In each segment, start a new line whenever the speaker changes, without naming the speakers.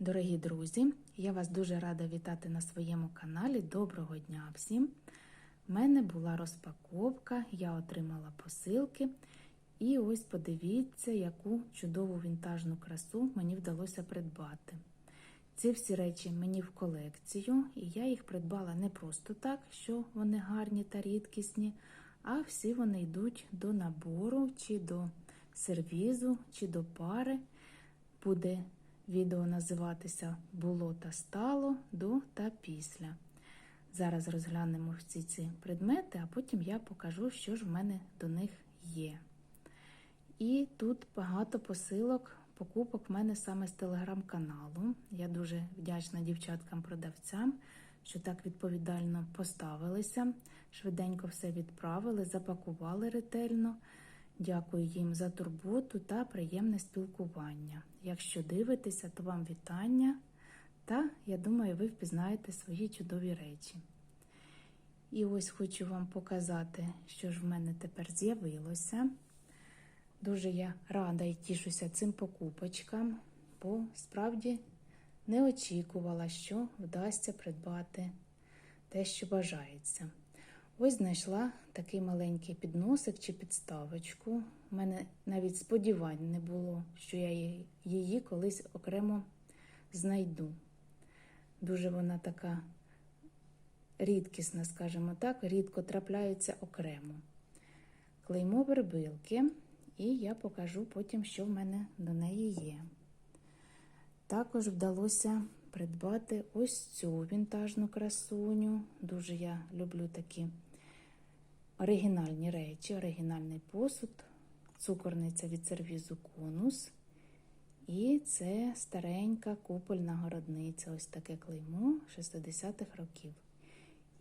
Дорогі друзі, я вас дуже рада вітати на своєму каналі. Доброго дня всім! У мене була розпаковка, я отримала посилки. І ось подивіться, яку чудову вінтажну красу мені вдалося придбати. Ці всі речі мені в колекцію, і я їх придбала не просто так, що вони гарні та рідкісні, а всі вони йдуть до набору, чи до сервізу, чи до пари. Буде відео називатися Було та стало до та після. Зараз розглянемо всі ці предмети, а потім я покажу, що ж в мене до них є. І тут багато посилок, покупок в мене саме з телеграм-каналу. Я дуже вдячна дівчаткам-продавцям, що так відповідально поставилися, швиденько все відправили, запакували ретельно. Дякую їм за турботу та приємне спілкування. Якщо дивитеся, то вам вітання. Та я думаю, ви впізнаєте свої чудові речі. І ось хочу вам показати, що ж в мене тепер з'явилося. Дуже я рада і тішуся цим покупочкам, бо справді не очікувала, що вдасться придбати те, що бажається. Ось знайшла такий маленький підносик чи підставочку. У мене навіть сподівань не було, що я її колись окремо знайду. Дуже вона така рідкісна, скажімо так, рідко трапляється окремо. Клеймо вербилки, і я покажу потім, що в мене до неї є. Також вдалося придбати ось цю вінтажну красуню. Дуже я люблю такі оригінальні речі, оригінальний посуд, цукорниця від сервізу конус. І це старенька купольна городниця, ось таке клеймо 60-х років.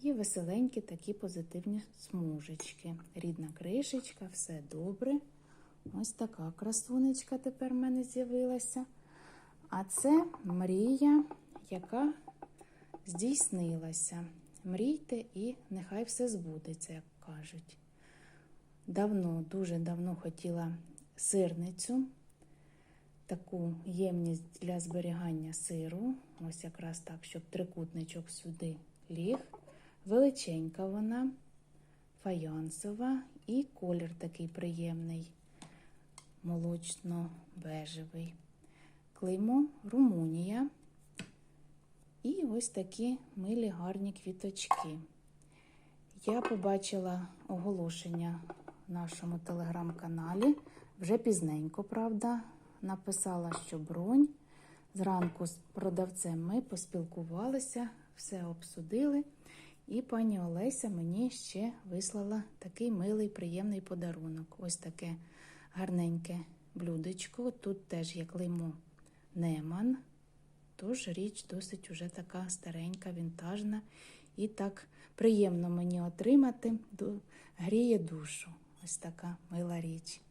І веселенькі такі позитивні смужечки. Рідна кришечка, все добре. Ось така красунечка тепер в мене з'явилася. А це мрія, яка здійснилася. Мрійте і нехай все збудеться, як кажуть. Давно, дуже давно хотіла сирницю, таку ємність для зберігання сиру. Ось якраз так, щоб трикутничок сюди ліг. Величенька вона, фаянсова і колір такий приємний, молочно-бежевий. Клеймо Румунія. І ось такі милі гарні квіточки. Я побачила оголошення в нашому телеграм-каналі. Вже пізненько, правда, написала, що бронь. Зранку з продавцем ми поспілкувалися, все обсудили. І пані Олеся мені ще вислала такий милий, приємний подарунок. Ось таке гарненьке блюдечко. Тут теж є клеймо Неман. Тож річ досить уже така старенька, вінтажна. І так приємно мені отримати, гріє душу. Ось така мила річ.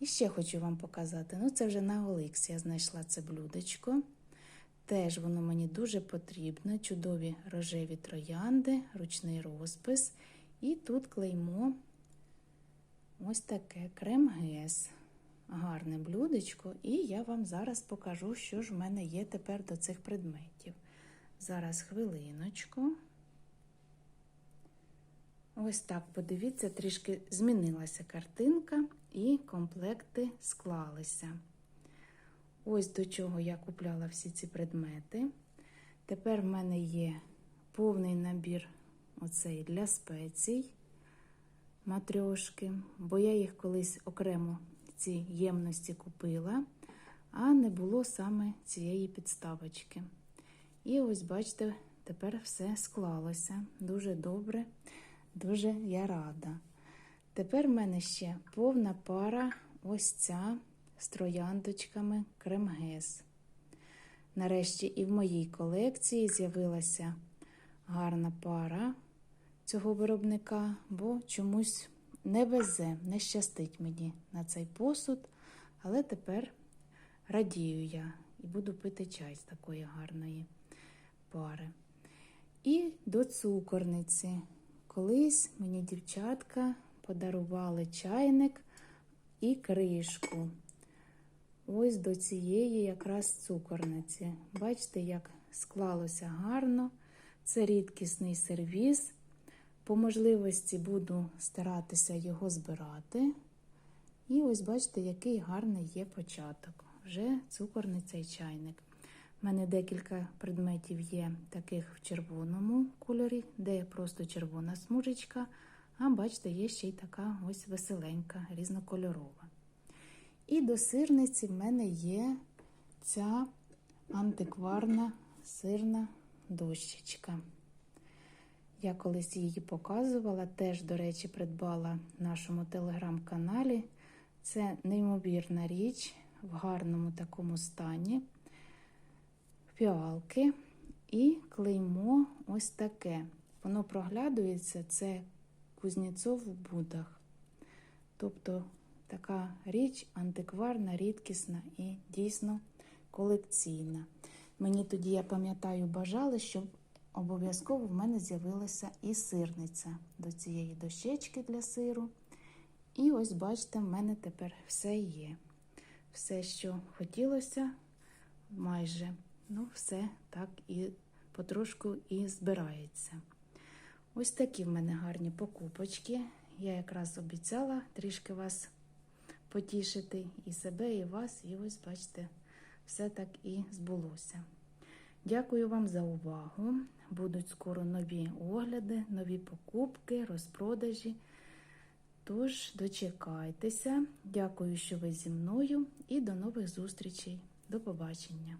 І ще хочу вам показати: ну це вже на Оликс я знайшла це блюдечко. Теж воно мені дуже потрібно. Чудові рожеві троянди, ручний розпис. І тут клеймо ось таке крем-гес. Гарне блюдечко, і я вам зараз покажу, що ж в мене є тепер до цих предметів. Зараз хвилиночку. Ось так, подивіться, трішки змінилася картинка, і комплекти склалися. Ось до чого я купляла всі ці предмети. Тепер в мене є повний набір оцей для спецій, матрьошки, бо я їх колись окремо ці ємності купила, а не було саме цієї підставочки. І ось, бачите, тепер все склалося дуже добре, дуже я рада. Тепер в мене ще повна пара ось ця з трояндочками кремгес. Нарешті і в моїй колекції з'явилася гарна пара цього виробника, бо чомусь не везе, не щастить мені на цей посуд, але тепер радію я і буду пити чай з такої гарної пари. І до цукорниці. Колись мені дівчатка подарували чайник і кришку. ось до цієї якраз цукорниці. Бачите, як склалося гарно. Це рідкісний сервіз. По можливості буду старатися його збирати. І ось бачите, який гарний є початок. Вже цукорниця і чайник. У мене декілька предметів є таких в червоному кольорі, де просто червона смужечка. А бачите, є ще й така ось веселенька, різнокольорова. І до сирниці в мене є ця антикварна сирна дощечка. Я колись її показувала, теж, до речі, придбала в нашому телеграм-каналі. Це неймовірна річ в гарному такому стані. Фіалки і клеймо ось таке. Воно проглядується, це Кузнєцов в Будах. Тобто така річ антикварна, рідкісна і дійсно колекційна. Мені тоді, я пам'ятаю, бажали, щоб обов'язково в мене з'явилася і сирниця до цієї дощечки для сиру. І ось, бачите, в мене тепер все є. Все, що хотілося, майже, ну, все так і потрошку і збирається. Ось такі в мене гарні покупочки. Я якраз обіцяла трішки вас потішити і себе, і вас. І ось, бачите, все так і збулося. Дякую вам за увагу. Будуть скоро нові огляди, нові покупки, розпродажі. Тож, дочекайтеся. Дякую, що ви зі мною, і до нових зустрічей. До побачення!